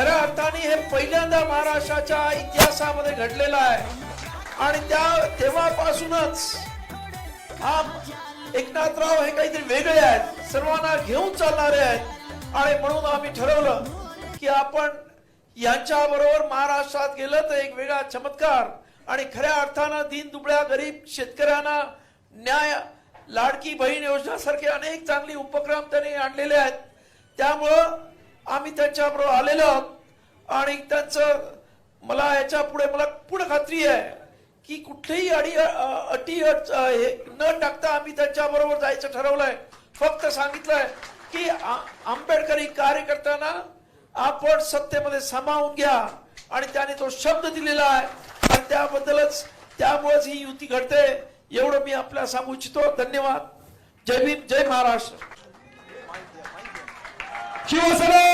खऱ्या अर्थाने हे पहिल्यांदा महाराष्ट्राच्या इतिहासामध्ये घडलेलं आहे. आणि त्या तेव्हापासूनच हा एकनाथराव हे काहीतरी वेगळे आहेत. सर्वांना घेऊन चालणारे आहेत. आणि म्हणून आम्ही ठरवलं की आपण यांच्या बरोबर महाराष्ट्रात गेलं तर एक वेगळा चमत्कार. आणि खऱ्या अर्थानं दीन दुबळ्या गरीब शेतकऱ्यांना न्याय लाडकी बहीण योजनेसारखे अनेक चांगले उपक्रम त्यांनी आणलेले आहेत. त्यामुळं आम्ही त्यांच्याबरोबर आलेलो आहोत. आणि त्यांचं मला याच्यापुढे मला पूर्ण खात्री आहे की कुठलीही अडी अटी हे न टाकता आम्ही त्यांच्याबरोबर जायचं ठरवलंय. फक्त सांगितलंय की आंबेडकरी कार्य करताना आपण सत्तेमध्ये सामावून घ्या. आणि त्याने तो शब्द दिलेला आहे. आणि त्याबद्दलच त्यामुळेच ही युती घडते. एवढं मी आपल्याला सांगू इच्छितो. धन्यवाद. जय भीम जय महाराष्ट्र. शिवसेना!